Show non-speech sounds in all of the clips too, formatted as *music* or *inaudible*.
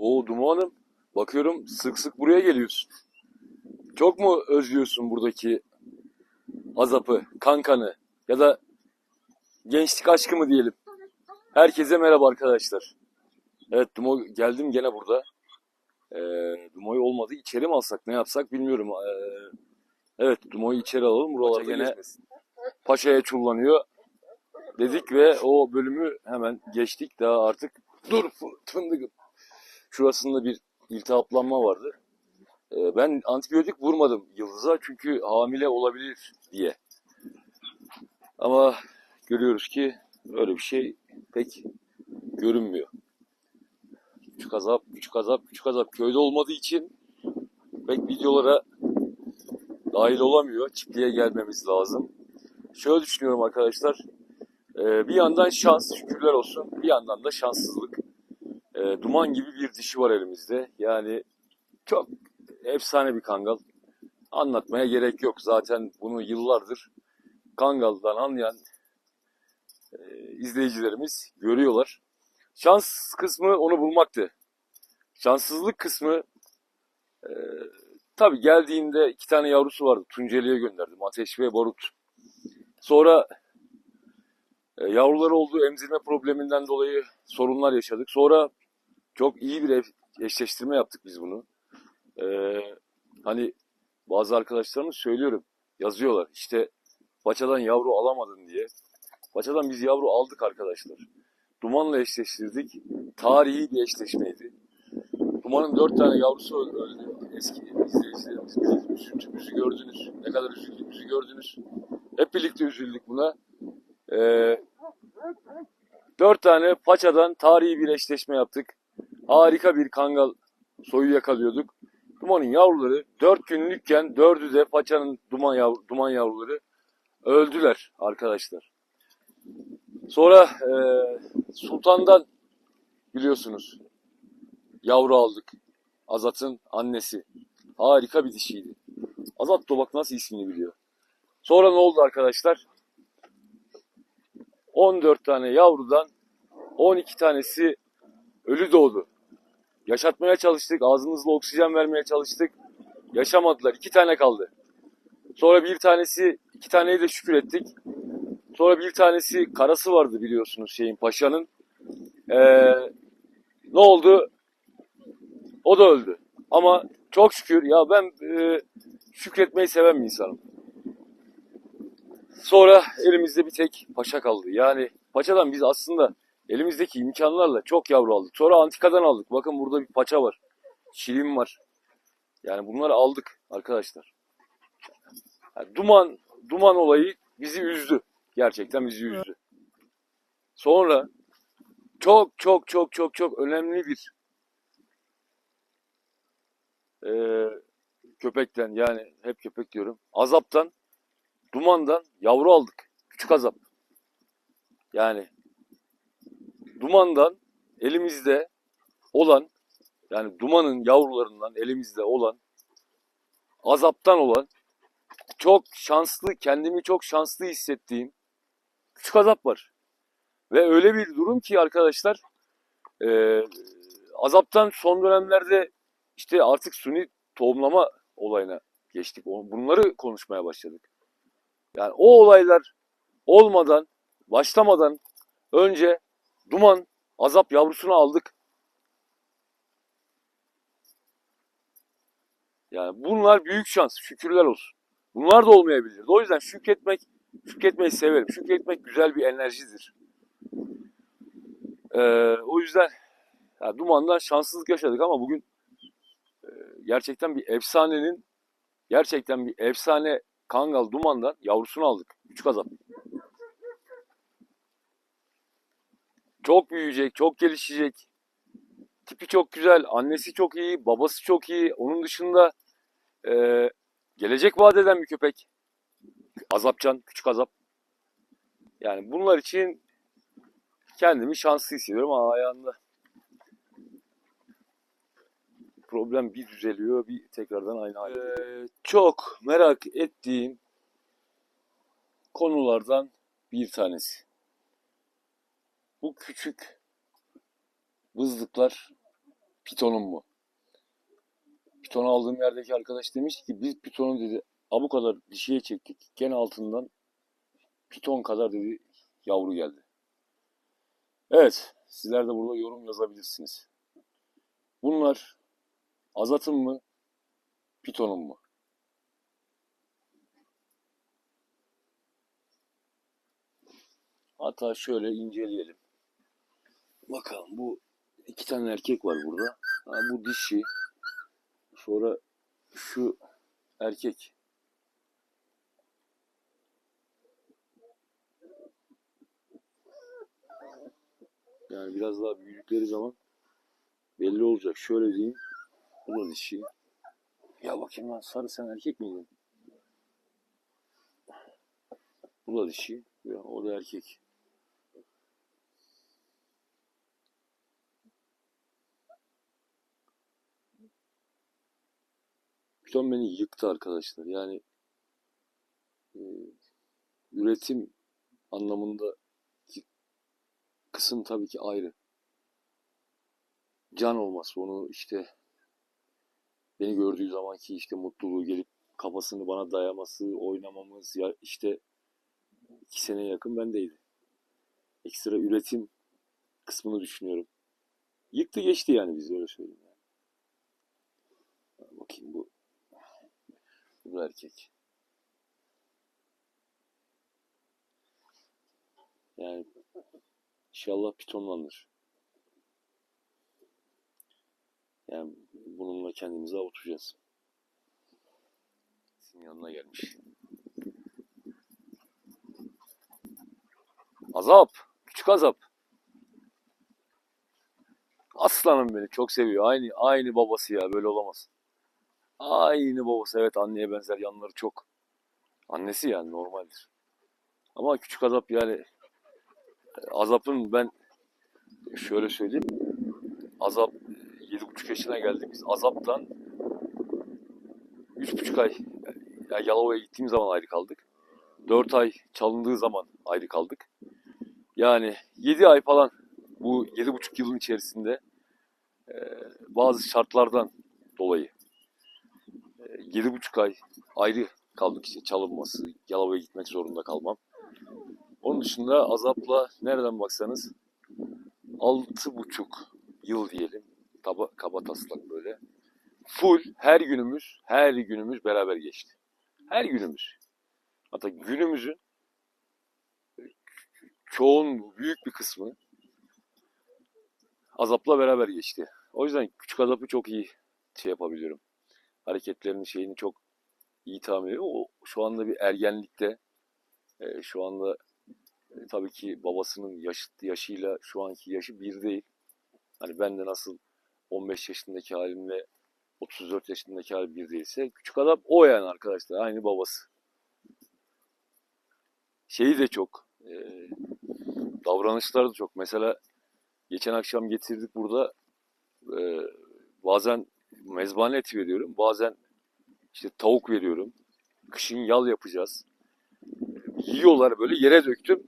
Oo Duman'ım bakıyorum sık sık buraya geliyorsun. Çok mu özlüyorsun buradaki azapı, kankanı ya da gençlik aşkı mı diyelim? Herkese merhaba arkadaşlar. Evet Dumo geldim gene burada. Ee, Dumo'yu olmadı. İçeri mi alsak ne yapsak bilmiyorum. Ee, evet Dumo'yu içeri alalım. Buralarda gene Paşa'ya çullanıyor dedik ve o bölümü hemen geçtik. Daha artık dur fı- fındıkım. Şurasında bir iltihaplanma vardı. Ee, ben antibiyotik vurmadım Yıldız'a çünkü hamile olabilir diye. Ama görüyoruz ki öyle bir şey pek görünmüyor. Küçük azap, küçük azap, küçük azap köyde olmadığı için pek videolara dahil olamıyor. Çiftliğe gelmemiz lazım. Şöyle düşünüyorum arkadaşlar. Ee, bir yandan şans, şükürler olsun. Bir yandan da şanssızlık. Ee, duman gibi bir dişi var elimizde. Yani çok efsane bir kangal. Anlatmaya gerek yok. Zaten bunu yıllardır kangaldan anlayan e, izleyicilerimiz görüyorlar. Şans kısmı onu bulmaktı. Şanssızlık kısmı e, tabii geldiğinde iki tane yavrusu vardı. Tunceli'ye gönderdim. Ateş ve Barut. Sonra e, yavruları olduğu emzirme probleminden dolayı sorunlar yaşadık. Sonra çok iyi bir eşleştirme yaptık biz bunu. E, hani bazı arkadaşlarımız söylüyorum, yazıyorlar. İşte Paçadan yavru alamadın diye. Paçadan biz yavru aldık arkadaşlar. Dumanla eşleştirdik. Tarihi bir eşleşmeydi. Dumanın dört tane yavrusu öl- öldü. Eski izleyicilerimiz. Bizim üzüntümüzü gördünüz. Ne kadar üzüldüğümüzü gördünüz. Hep birlikte üzüldük buna. Ee, dört tane paçadan tarihi bir eşleşme yaptık. Harika bir kangal soyu yakalıyorduk. Dumanın yavruları dört günlükken dördü de paçanın duman, yavru, duman yavruları öldüler arkadaşlar. Sonra e, Sultan'dan biliyorsunuz yavru aldık. Azat'ın annesi. Harika bir dişiydi. Azat da nasıl ismini biliyor. Sonra ne oldu arkadaşlar? 14 tane yavrudan 12 tanesi ölü doğdu. Yaşatmaya çalıştık. Ağzımızla oksijen vermeye çalıştık. Yaşamadılar. İki tane kaldı. Sonra bir tanesi, iki taneyi de şükür ettik. Sonra bir tanesi karası vardı biliyorsunuz şeyin paşanın. Ee, ne oldu? O da öldü. Ama çok şükür ya ben e, şükretmeyi seven bir insanım. Sonra elimizde bir tek paşa kaldı. Yani paçadan biz aslında elimizdeki imkanlarla çok yavru aldık. Sonra antikadan aldık. Bakın burada bir paça var. Şirin var. Yani bunları aldık arkadaşlar. Yani duman duman olayı bizi üzdü. Gerçekten bizi üzdü. Sonra çok çok çok çok çok önemli bir eee, köpekten yani hep köpek diyorum. Azaptan, dumandan yavru aldık. Küçük azap. Yani dumandan elimizde olan yani dumanın yavrularından elimizde olan azaptan olan çok şanslı, kendimi çok şanslı hissettiğim küçük azap var. Ve öyle bir durum ki arkadaşlar e, azaptan son dönemlerde işte artık suni tohumlama olayına geçtik. Bunları konuşmaya başladık. Yani o olaylar olmadan, başlamadan önce duman azap yavrusunu aldık. Yani bunlar büyük şans. Şükürler olsun. Bunlar da olmayabilirdi. O yüzden şükretmek, şükretmeyi severim. Şükretmek güzel bir enerjidir. Ee, o yüzden ya, dumandan şanssızlık yaşadık ama bugün e, gerçekten bir efsanenin gerçekten bir efsane kangal dumandan yavrusunu aldık. Küçük azap. Çok büyüyecek, çok gelişecek. Tipi çok güzel, annesi çok iyi, babası çok iyi. Onun dışında e, gelecek vaat eden bir köpek. Azapcan, küçük azap. Yani bunlar için kendimi şanslı hissediyorum ama ayağında problem bir düzeliyor, bir tekrardan aynı hale. Ee, çok merak ettiğim konulardan bir tanesi. Bu küçük bızlıklar pitonum mu? Piton aldığım yerdeki arkadaş demiş ki biz pitonu dedi bu kadar dişiye çektik. Gene altından piton kadar dedi yavru geldi. Evet, sizler de burada yorum yazabilirsiniz. Bunlar azatım mı, pitonum mu? Hatta şöyle inceleyelim. Bakalım bu iki tane erkek var burada. Ha, bu dişi. Sonra şu erkek. Yani biraz daha büyüdükleri zaman belli olacak. Şöyle diyeyim. Bu da dişi. Ya bakayım lan sarı sen erkek miydin? Bu da dişi. Ya, o da erkek. Python beni yıktı arkadaşlar. Yani e, üretim anlamında kısım tabii ki ayrı. Can olması onu işte beni gördüğü zamanki işte mutluluğu gelip kafasını bana dayaması, oynamamız ya işte iki seneye yakın bendeydi. Ekstra üretim kısmını düşünüyorum. Yıktı geçti yani biz öyle söyleyeyim. Yani. Bakayım bu da erkek. Yani inşallah pitonlanır. Yani bununla kendimizi avutacağız. Sizin yanına gelmiş. Azap. Küçük azap. Aslanım beni çok seviyor. Aynı aynı babası ya böyle olamaz. Aynı babası evet anneye benzer yanları çok. Annesi yani normaldir. Ama küçük azap yani azapın ben şöyle söyleyeyim. Azap 7,5 yaşına geldi. Biz azaptan 3,5 ay yani Yalova'ya gittiğim zaman ayrı kaldık. 4 ay çalındığı zaman ayrı kaldık. Yani 7 ay falan bu 7,5 yılın içerisinde e, bazı şartlardan dolayı e, 7,5 ay ayrı kaldık işte çalınması, Yalova'ya gitmek zorunda kalmam. Onun dışında azapla nereden baksanız 6,5 yıl diyelim. Kaba, kaba taslak böyle. Full her günümüz, her günümüz beraber geçti. Her günümüz. Hatta günümüzün çoğun büyük bir kısmı azapla beraber geçti. O yüzden küçük azapı çok iyi şey yapabiliyorum. Hareketlerinin şeyini çok iyi tahmin ediyorum. O şu anda bir ergenlikte e, şu anda e, tabii ki babasının yaş, yaşıyla şu anki yaşı bir değil. Hani ben de nasıl 15 yaşındaki halimle 34 yaşındaki halim bir değilse küçük adam o yani arkadaşlar aynı babası. Şeyi de çok e, davranışları da çok. Mesela geçen akşam getirdik burada e, bazen mezbane eti veriyorum. Bazen işte tavuk veriyorum. Kışın yal yapacağız. Yiyorlar böyle yere döktüm.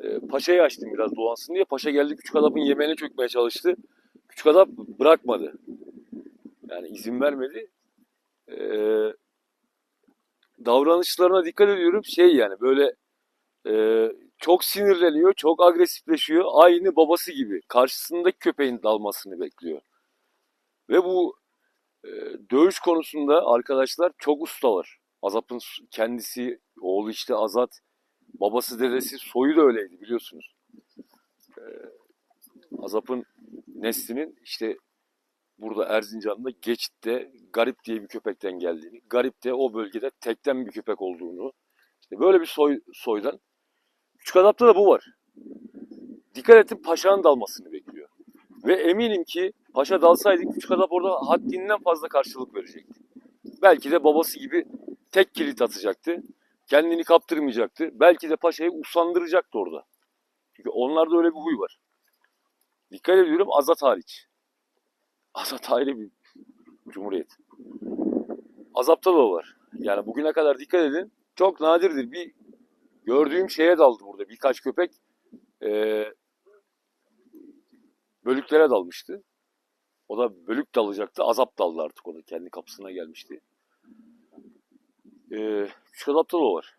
E, paşayı açtım biraz doğansın diye. Paşa geldi küçük adamın yemeğine çökmeye çalıştı. Küçük adam bırakmadı. Yani izin vermedi. E, davranışlarına dikkat ediyorum. Şey yani böyle e, çok sinirleniyor, çok agresifleşiyor. Aynı babası gibi. Karşısındaki köpeğin dalmasını bekliyor. Ve bu e, dövüş konusunda arkadaşlar çok ustalar. Azap'ın kendisi, oğlu işte Azat, babası dedesi soyu da öyleydi biliyorsunuz. E, Azap'ın neslinin işte burada Erzincan'da Geçit'te Garip diye bir köpekten geldiğini, Garip de o bölgede tekten bir köpek olduğunu, işte böyle bir soy, soydan Küçük adapta da bu var. Dikkat ettim paşanın dalmasını bekliyor. Ve eminim ki paşa dalsaydı küçük adap orada haddinden fazla karşılık verecekti. Belki de babası gibi tek kilit atacaktı. Kendini kaptırmayacaktı. Belki de paşayı uslandıracaktı orada. Çünkü onlarda öyle bir huy var. Dikkat ediyorum Azat hariç. Azat ayrı bir cumhuriyet. Azapta da var. Yani bugüne kadar dikkat edin. Çok nadirdir. Bir gördüğüm şeye daldı burada. Birkaç köpek e, bölüklere dalmıştı. O da bölük dalacaktı. Azap daldı artık o da. Kendi kapısına gelmişti. Ee, küçük azapta da var.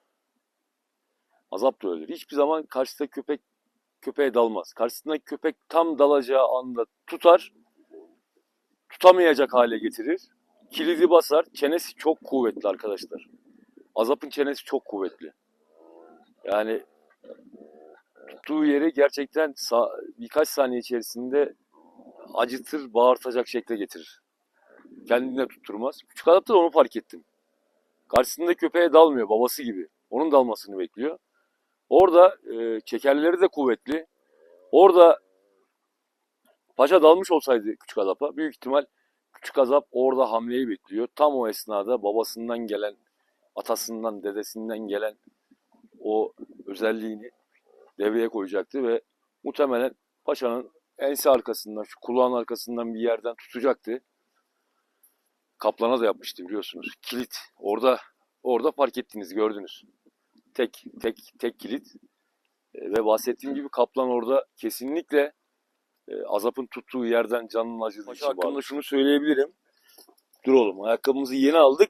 Azap da öyledir. Hiçbir zaman karşısında köpek köpeğe dalmaz. Karşısındaki köpek tam dalacağı anda tutar. Tutamayacak hale getirir. Kilidi basar. Çenesi çok kuvvetli arkadaşlar. Azap'ın çenesi çok kuvvetli. Yani tuttuğu yeri gerçekten birkaç saniye içerisinde acıtır, bağırtacak şekle getirir. Kendine tutturmaz. Küçük adapta da onu fark ettim. Karşısında köpeğe dalmıyor babası gibi. Onun dalmasını bekliyor. Orada e, çekerleri de kuvvetli. Orada paşa dalmış olsaydı küçük azapa büyük ihtimal küçük azap orada hamleyi bekliyor. Tam o esnada babasından gelen, atasından, dedesinden gelen o özelliğini devreye koyacaktı ve muhtemelen paşanın ense arkasından, şu kulağın arkasından bir yerden tutacaktı. Kaplan'a da yapmıştı biliyorsunuz. Kilit. Orada orada fark ettiniz, gördünüz. Tek tek tek kilit. E, ve bahsettiğim gibi Kaplan orada kesinlikle e, Azap'ın tuttuğu yerden canının acıdığı Paşa için hakkında bağlı. şunu söyleyebilirim. Dur oğlum ayakkabımızı yeni aldık.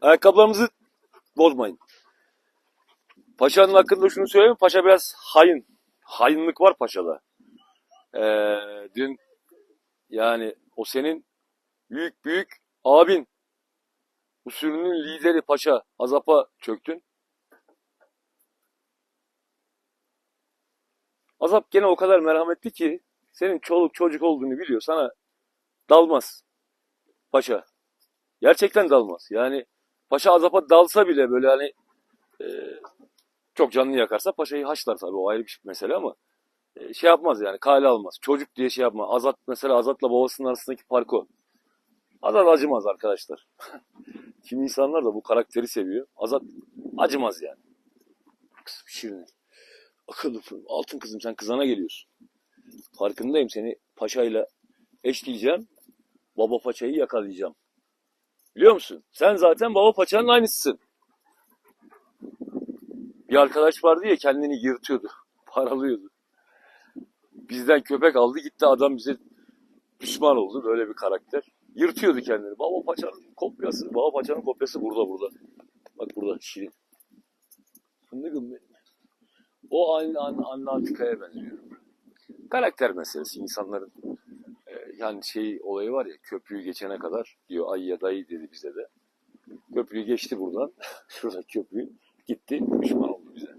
Ayakkabılarımızı bozmayın. Paşa'nın hakkında şunu söyleyeyim. Paşa biraz hain. Hainlik var Paşa'da. Ee, dün yani o senin büyük büyük abin. Bu sürünün lideri Paşa. Azap'a çöktün. Azap gene o kadar merhametli ki senin çoluk çocuk olduğunu biliyor. Sana dalmaz. Paşa. Gerçekten dalmaz. Yani Paşa Azap'a dalsa bile böyle hani e, çok canını yakarsa paşayı haşlar tabii o ayrı bir mesele ama şey yapmaz yani kale almaz. Çocuk diye şey yapma. Azat mesela Azat'la babasının arasındaki fark o. Azat acımaz arkadaşlar. *laughs* Kimi insanlar da bu karakteri seviyor. Azat acımaz yani. Kızım şirin. Akıllı. Altın kızım sen kızana geliyorsun. Farkındayım seni paşayla eşleyeceğim. Baba paçayı yakalayacağım. Biliyor musun? Sen zaten baba paçanın aynısısın. Bir arkadaş vardı ya kendini yırtıyordu. *laughs* Paralıyordu. Bizden köpek aldı gitti adam bize düşman oldu. Böyle bir karakter. Yırtıyordu kendini. Baba paçanın kopyası. Baba paçanın kopyası burada burada. Bak burada şirin. Fındıkım benim. O aynı an, anne antikaya benziyor. Karakter meselesi insanların. e, yani şey olayı var ya köprüyü geçene kadar diyor ay ya dayı dedi bize de. Köprüyü geçti buradan. *laughs* Şurada köprüyü gitti. Düşman oldu bize.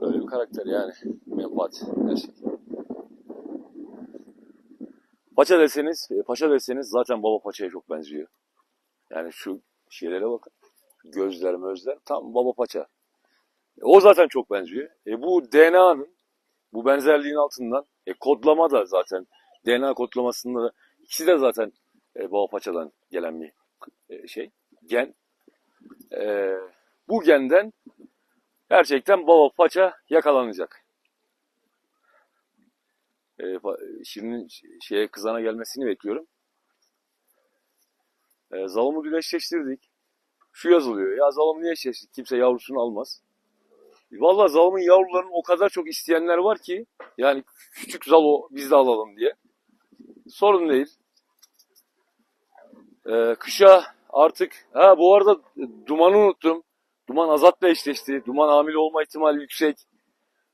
Böyle bir karakter yani. Menfaat. Her şey. Paça deseniz, e, paşa deseniz zaten baba paçaya çok benziyor. Yani şu şeylere bakın. Gözler mözler tam baba paça. E, o zaten çok benziyor. E, bu DNA'nın bu benzerliğin altından e, kodlama da zaten DNA kodlamasında da ikisi de zaten e, baba paçadan gelen bir e, şey. Gen. E, bu genden gerçekten baba paça yakalanacak. E, Şirin'in şeye kızana gelmesini bekliyorum. E, Zalım'ı dün eşleştirdik. Şu yazılıyor. Ya Zalım'ı niye eşleştirdik? Kimse yavrusunu almaz. Vallahi Zalım'ın yavrularını o kadar çok isteyenler var ki yani küçük Zalo biz de alalım diye. Sorun değil. Ee, kışa artık ha bu arada Duman'ı unuttum. Duman Azat'la eşleşti. Duman hamile olma ihtimali yüksek.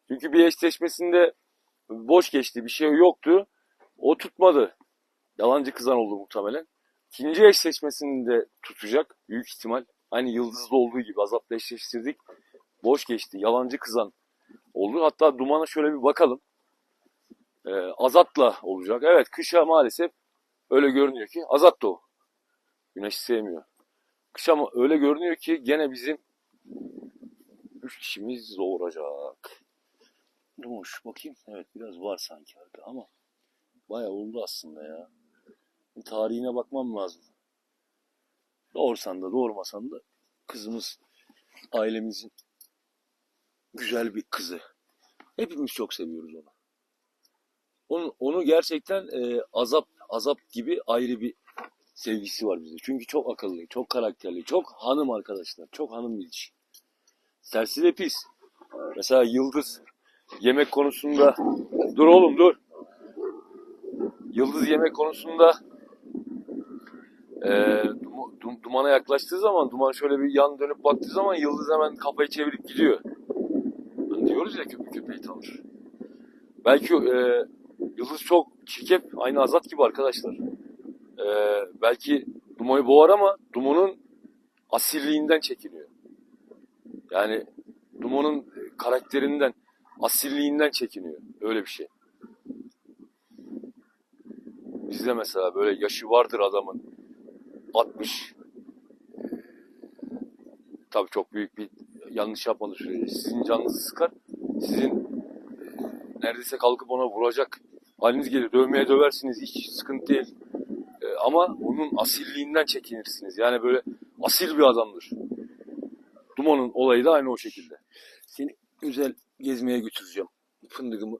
Çünkü bir eşleşmesinde boş geçti. Bir şey yoktu. O tutmadı. Yalancı kızan oldu muhtemelen. İkinci eşleşmesinde tutacak büyük ihtimal. Aynı Yıldız'da olduğu gibi Azat'la eşleştirdik. Boş geçti. Yalancı kızan oldu. Hatta Duman'a şöyle bir bakalım. Ee, Azat'la olacak. Evet kışa maalesef öyle görünüyor ki Azat da o. Güneşi sevmiyor. Kış ama öyle görünüyor ki gene bizim üç kişimiz doğuracak. Durmuş bakayım. Evet biraz var sanki arada ama bayağı oldu aslında ya. Bir tarihine bakmam lazım. Doğursan da doğurmasan da kızımız ailemizin güzel bir kızı. Hepimiz çok seviyoruz onu. Onun, onu gerçekten e, azap azap gibi ayrı bir sevgisi var bizde. Çünkü çok akıllı, çok karakterli, çok hanım arkadaşlar. Çok hanım bir dişi. Tersi de pis. Mesela Yıldız yemek konusunda dur oğlum dur. yıldız yeme konusunda e, dum- dum- dumana yaklaştığı zaman duman şöyle bir yan dönüp baktığı zaman yıldız hemen kafayı çevirip gidiyor. Hani diyoruz ya köpek köpeği tanır. Belki e, yıldız çok çirkef aynı azat gibi arkadaşlar. E, belki dumayı boğar ama dumanın asilliğinden çekiniyor. Yani dumanın karakterinden, asilliğinden çekiniyor. Öyle bir şey. Bizde mesela böyle yaşı vardır adamın. 60 tabii çok büyük bir yanlış yapmadı. Sürece sizin canınızı sıkar sizin e, neredeyse kalkıp ona vuracak haliniz gelir. Dövmeye döversiniz hiç sıkıntı değil. E, ama onun asilliğinden çekinirsiniz. Yani böyle asil bir adamdır. Duman'ın olayı da aynı o şekilde. Seni güzel gezmeye götüreceğim fındıkımı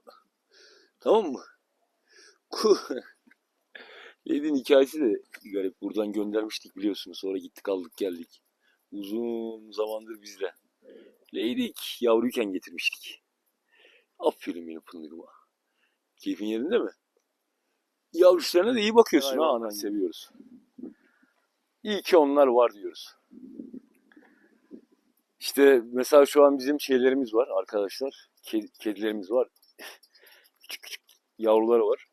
tamam mı? Ku *laughs* Lady'nin hikayesi de garip. Buradan göndermiştik biliyorsunuz. Sonra gittik aldık geldik. Uzun zamandır bizde. Leydik yavruyken getirmiştik. Aferin benim fındıkıma. Keyfin yerinde mi? Yavruşlarına da iyi bakıyorsun ha anan seviyoruz. İyi ki onlar var diyoruz. İşte mesela şu an bizim şeylerimiz var arkadaşlar. Kedi, kedilerimiz var. *laughs* küçük küçük yavruları var.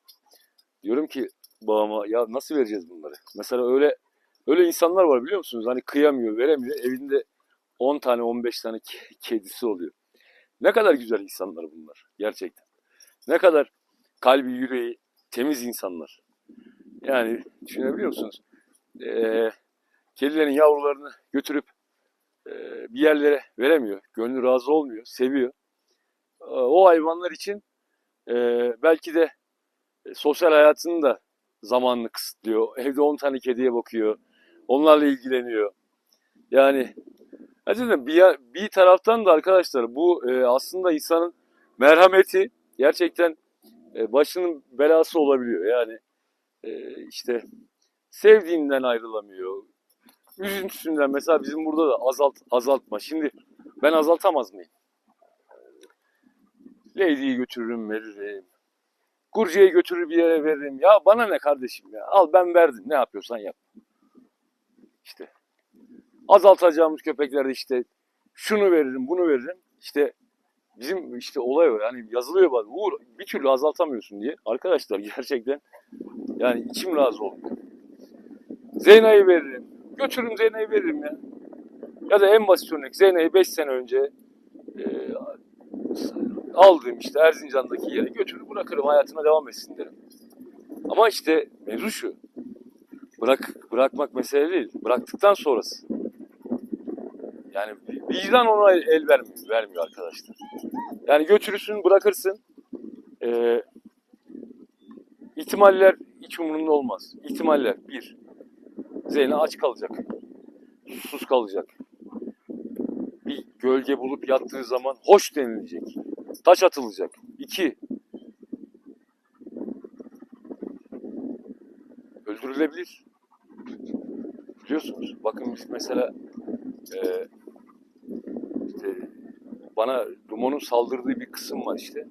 Diyorum ki babama ya nasıl vereceğiz bunları? Mesela öyle öyle insanlar var biliyor musunuz? Hani kıyamıyor, veremiyor. Evinde 10 tane, 15 tane ke- kedisi oluyor. Ne kadar güzel insanlar bunlar gerçekten. Ne kadar kalbi, yüreği temiz insanlar. Yani düşünebiliyor musunuz? Ee, kedilerin yavrularını götürüp bir yerlere veremiyor. Gönlü razı olmuyor, seviyor. Ee, o hayvanlar için e, belki de e, sosyal hayatını da zamanını kısıtlıyor. Evde 10 tane kediye bakıyor. Onlarla ilgileniyor. Yani gerçekten bir, bir taraftan da arkadaşlar bu e, aslında insanın merhameti gerçekten başının belası olabiliyor. Yani işte sevdiğinden ayrılamıyor. Üzüntüsünden mesela bizim burada da azalt azaltma. Şimdi ben azaltamaz mıyım? Lady'yi götürürüm veririm. Kurcu'ya götürür bir yere veririm. Ya bana ne kardeşim ya? Al ben verdim. Ne yapıyorsan yap. İşte azaltacağımız köpeklerde işte şunu veririm, bunu veririm. İşte bizim işte olay o. Yani yazılıyor bazen. Uğur bir türlü azaltamıyorsun diye. Arkadaşlar gerçekten yani içim razı olmuyor. Zeyna'yı veririm. Götürürüm Zeyna'yı veririm ya. Ya da en basit örnek Zeyna'yı 5 sene önce e, aldığım işte Erzincan'daki yere götürür bırakırım hayatına devam etsin derim. Ama işte mevzu şu. Bırak, bırakmak mesele değil. Bıraktıktan sonrası. Yani vicdan ona el, vermiyor, vermiyor arkadaşlar. Yani götürürsün bırakırsın. Ee, ihtimaller hiç umurumda olmaz. İhtimaller bir. Zeyna aç kalacak. Susuz kalacak. Bir gölge bulup yattığı zaman hoş denilecek. Taş atılacak. İki. Öldürülebilir. Biliyorsunuz. Bakın biz mesela e, işte bana Dumon'un saldırdığı bir kısım var işte.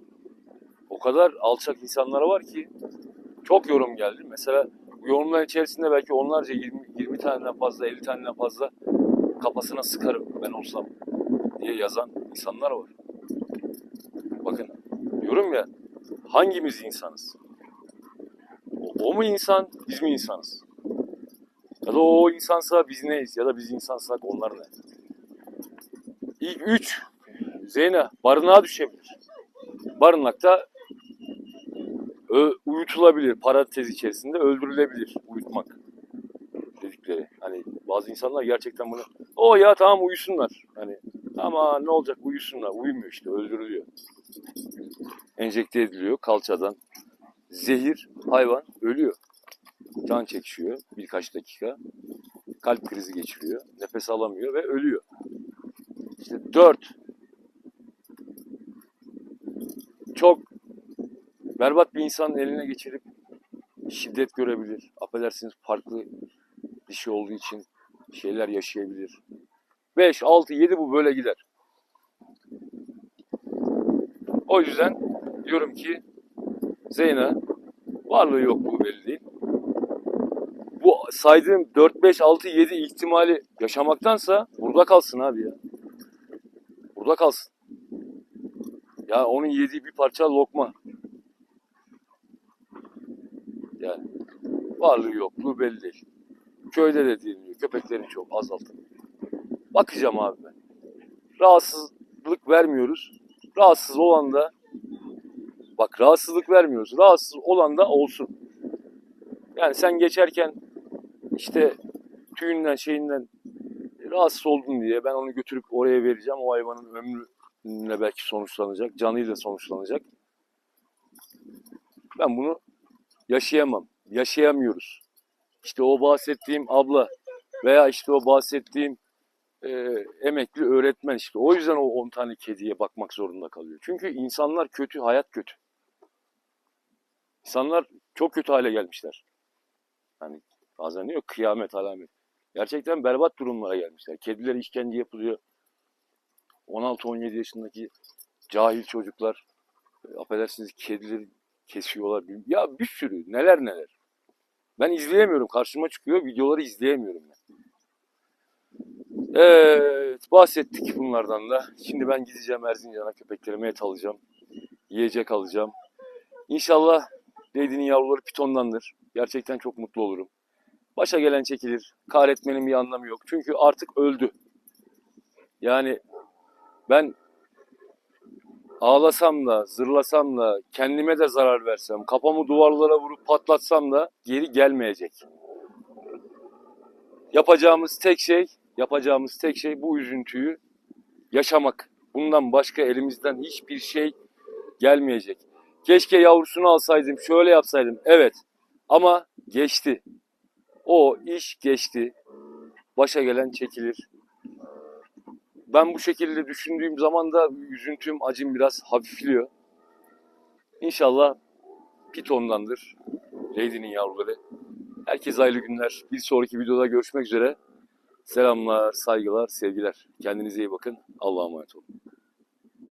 O kadar alçak insanlara var ki çok yorum geldi. Mesela yorumların içerisinde belki onlarca 20, 20 taneden fazla 50 taneden fazla kafasına sıkarım ben olsam diye yazan insanlar var. Bakın diyorum ya hangimiz insanız? O, o mu insan, biz mi insanız? Ya da o insansa biz neyiz? Ya da biz insansak onlar ne? İlk üç, Zeyna barınağa düşebilir. Barınakta ö, uyutulabilir. Parantez içerisinde öldürülebilir uyutmak bazı insanlar gerçekten bunu o ya tamam uyusunlar. Hani ama ne olacak uyusunlar. Uyumuyor işte öldürülüyor. Enjekte ediliyor kalçadan. Zehir hayvan ölüyor. Can çekişiyor birkaç dakika. Kalp krizi geçiriyor. Nefes alamıyor ve ölüyor. İşte dört. Çok berbat bir insanın eline geçirip şiddet görebilir. Affedersiniz farklı bir şey olduğu için şeyler yaşayabilir. 5, 6, 7 bu böyle gider. O yüzden diyorum ki Zeyna Varlığı yokluğu belli değil. Bu saydığım 4, 5, 6, 7 ihtimali yaşamaktansa burada kalsın abi ya. Burada kalsın. Ya onun yediği bir parça lokma. Yani varlığı yokluğu belli değil. Köyde de deniliyor. Köpeklerin çok azaltın. Bakacağım abi ben. Rahatsızlık vermiyoruz. Rahatsız olan da bak rahatsızlık vermiyoruz. Rahatsız olan da olsun. Yani sen geçerken işte tüyünden şeyinden rahatsız oldun diye ben onu götürüp oraya vereceğim. O hayvanın ömrüne belki sonuçlanacak. Canıyla sonuçlanacak. Ben bunu yaşayamam. Yaşayamıyoruz. İşte o bahsettiğim abla veya işte o bahsettiğim e, emekli öğretmen işte. O yüzden o 10 tane kediye bakmak zorunda kalıyor. Çünkü insanlar kötü, hayat kötü. İnsanlar çok kötü hale gelmişler. Hani bazen diyor kıyamet alamet. Gerçekten berbat durumlara gelmişler. Kedilere işkence yapılıyor. 16-17 yaşındaki cahil çocuklar e, affedersiniz kedileri kesiyorlar. Ya bir sürü neler neler. Ben izleyemiyorum. Karşıma çıkıyor. Videoları izleyemiyorum ben. Evet. Bahsettik bunlardan da. Şimdi ben gideceğim Erzincan'a köpeklerime et alacağım. Yiyecek alacağım. İnşallah Lady'nin yavruları pitondandır. Gerçekten çok mutlu olurum. Başa gelen çekilir. Kahretmenin bir anlamı yok. Çünkü artık öldü. Yani ben ağlasam da, zırlasam da, kendime de zarar versem, kafamı duvarlara vurup patlatsam da geri gelmeyecek. Yapacağımız tek şey, yapacağımız tek şey bu üzüntüyü yaşamak. Bundan başka elimizden hiçbir şey gelmeyecek. Keşke yavrusunu alsaydım, şöyle yapsaydım. Evet. Ama geçti. O iş geçti. Başa gelen çekilir. Ben bu şekilde düşündüğüm zaman da üzüntüm, acım biraz hafifliyor. İnşallah pitondandır. Lady'nin yavruları. Herkese hayırlı günler. Bir sonraki videoda görüşmek üzere. Selamlar, saygılar, sevgiler. Kendinize iyi bakın. Allah'a emanet olun.